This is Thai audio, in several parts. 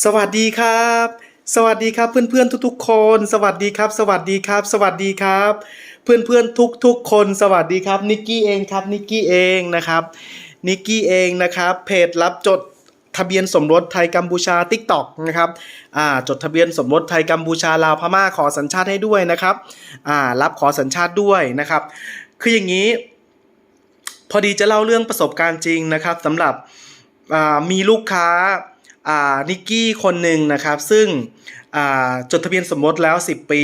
สวัสดีครับ สวัสดีครับเพื่อนๆทุกๆคน สวัสดีครับ สวัสดีครับ สวัสดีครับ เพื่อนๆทุกๆคนสวัสดีครับนิกกี้เองครับนิกกี้เองนะครับนิกกี้เองนะครับเพจรับจดทะเบียนสมรสไทยกัมพูชา t ิ k t o k นะครับอ่าจดทะเบียนสมรสไทยกัมพูชาลาวพม่าขอสัญชาติให้ด้วยนะครับอ่ารับขอสัญชาติด้วยนะครับ คืออย่างนี้ พอดีจะเล่าเรื่องประสบการณ์จริงนะครับสำหรับอ่ามีลูกค้า นิกกี้คนหนึ่งนะครับ ซึ่งจดทะเบียนสมรสแล้ว 10 ปี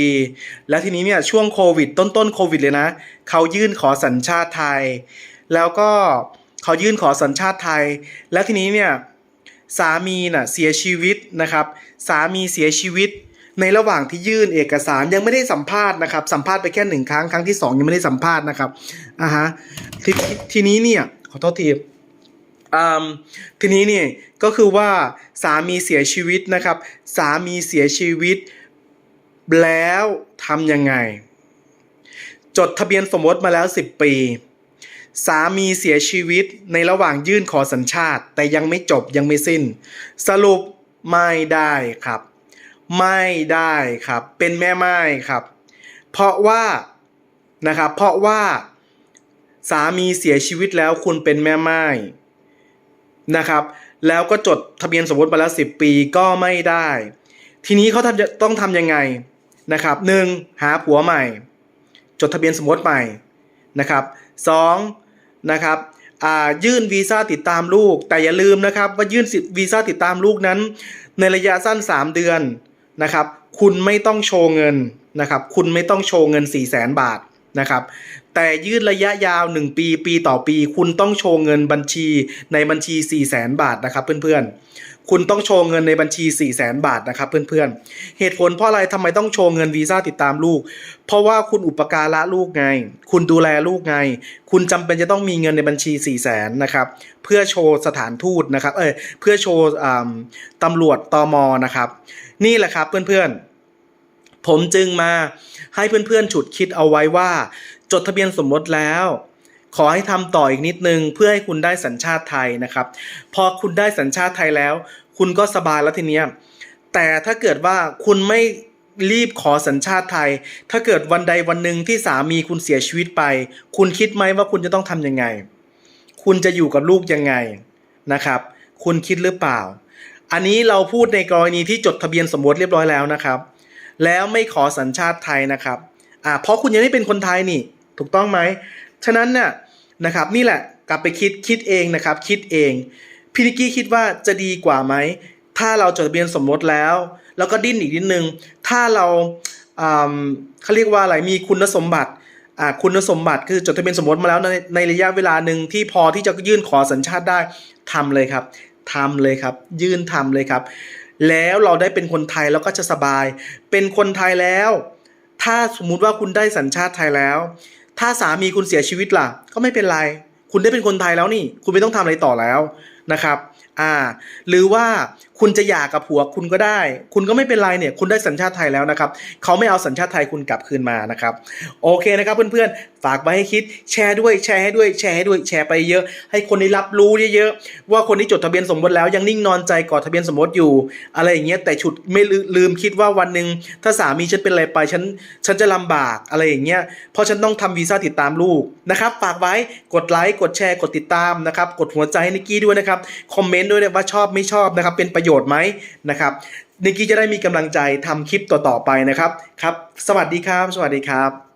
แล้วทีนี้เนี่ยช่วงโควิด ต้นๆโควิดเลยนะ เขายื่นขอสัญชาติไทย แล้วก็เขายื่นขอสัญชาติไทย แล้วทีนี้เนี่ยสามีน่ะเสียชีวิตนะครับ สามีเสียชีวิต ในระหว่างที่ยื่นเอกสารยังไม่ได้สัมภาษณ์นะครับ สัมภาษณ์ไปแค่หนึ่งครั้งครั้งที่สองยังไม่ได้สัมภาษณ์นะครับอ่าฮะทีทีนี้เนี่ยขอโทษที ทีนี้เนี่ยก็คือว่าสามีเสียชีวิตนะครับ สามีเสียชีวิต แล้วทำยังไง จดทะเบียนสมรสมาแล้ว 10 ปี สามีเสียชีวิตในระหว่างยื่นขอสัญชาติ แต่ยังไม่จบยังไม่สิ้น สรุปไม่ได้ครับ ไม่ได้ครับ เป็นแม่ไม้ครับ เพราะว่านะครับเพราะว่าสามีเสียชีวิตแล้วคุณเป็นแม่ไม้ นะครับ แล้วก็จดทะเบียนสมรสมาแล้ว10 ปีก็ไม่ได้ ทีนี้เขาทต้องทำยังไงนะครับหนึ่งหาผัวใหม่ จดทะเบียนสมรสใหม่นะครับสองนะครับอ่ายื่นวีซ่าติดตามลูก แต่อย่าลืมนะครับว่ายื่นสิทธิวีซ่าติดตามลูกนั้น ในระยะสั้น 3 เดือนนะครับ คุณไม่ต้องโชว์เงินนะครับ คุณไม่ต้องโชว์เงิน 4 0 0แสนบาท นะครับ แต่ยื่นระยะยาว 1 ปี ปีต่อปี คุณต้องโชว์เงินบัญชีในบัญชี 4 0 0แสนบาทนะครับเพื่อนๆ คุณต้องโชว์เงินในบัญชี 4 0 0แสนบาทนะครับเพื่อนๆ เหตุผลเพราะอะไรทำไมต้องโชว์เงินวีซ่าติดตามลูก เพราะว่าคุณอุปการะลูกไง คุณดูแลลูกไง คุณจำเป็นจะต้องมีเงินในบัญชี 4 0 0แสนนะครับ เพื่อโชว์สถานทูตนะครับ เออเพื่อโชว์ตำรวจตอมอนะครับ นี่แหละครับเพื่อนๆ ผมจึงมาให้เพื่อนๆฉุดคิดเอาไว้ว่า จดทะเบียนสมรสแล้ว ขอให้ทำต่ออีกนิดนึงเพื่อให้คุณได้สัญชาติไทยนะครับ พอคุณได้สัญชาติไทยแล้ว คุณก็สบายแล้วทีเนี้ยแต่ถ้าเกิดว่าคุณไม่รีบขอสัญชาติไทย ถ้าเกิดวันใดวันหนึ่งที่สามีคุณเสียชีวิตไป คุณคิดไหมว่าคุณจะต้องทำยังไง คุณจะอยู่กับลูกยังไงนะครับ คุณคิดหรือเปล่า อันนี้เราพูดในกรณีที่จดทะเบียนสมรสเรียบร้อยแล้วนะครับ แล้วไม่ขอสัญชาติไทยนะครับอ่าเพราะคุณยังไม่เป็นคนไทยนี่ถูกต้องไหมฉะนั้นน่ะนะครับนี่แหละกลับไปคิดคิดเองนะครับ คิดเองพี่นิกกี้คิดว่าจะดีกว่าไหมถ้าเราจดทะเบียนสมรสแล้ว แล้วก็ดิ้นอีกนิดนึง ถ้าเราอ่าเขาเรียกว่าอะไรมีคุณสมบัติอ่าคุณสมบัติคือจดทะเบียนสมรสมาแล้วในในระยะเวลาหนึ่งที่พอที่จะยื่นขอสัญชาติได้ทำเลยครับทำเลยครับ ยื่นทำเลยครับ แล้วเราได้เป็นคนไทยแล้วก็จะสบาย เป็นคนไทยแล้ว ถ้าสมมุติว่าคุณได้สัญชาติไทยแล้ว ถ้าสามีคุณเสียชีวิตล่ะ ก็ไม่เป็นไร คุณได้เป็นคนไทยแล้วนี่ คุณไม่ต้องทำอะไรต่อแล้วนะครับ อ่า หรือว่า คุณจะหย่ากับผัวคุณก็ได้ คุณก็ไม่เป็นไรเนี่ย คุณได้สัญชาติไทยแล้วนะครับเขาไม่เอาสัญชาติไทยคุณกลับคืนมานะครับ โอเคนะครับเพื่อนๆ ฝากไว้ให้คิดแชร์ด้วยแชร์ให้ด้วยแชร์ให้ด้วยแชร์ไปเยอะ ให้คนได้รับรู้เยอะๆว่าคนที่จดทะเบียนสมรสแล้วยังนิ่งนอนใจกอดทะเบียนสมรสอยู่ อะไรอย่างเงี้ยแต่ฉุดไม่ลืมคิดว่าวันหนึ่งถ้าสามีฉันเป็นอะไรไปฉันฉันจะลำบากอะไรอย่างเงี้ยเพราะฉันต้องทำวีซ่าติดตามลูกนะครับฝากไว้กดไลค์กดแชร์กดติดตามนะครับกดหัวใจให้นิกกี้ด้วยนะครับคอมเมนต์ด้วยว่าชอบไม่ชอบนะครับเป็นประโยชน์ไหมนะครับนิกกี้จะได้มีกำลังใจทำคลิปต่อๆไปนะครับครับ สวัสดีครับ สวัสดีครับ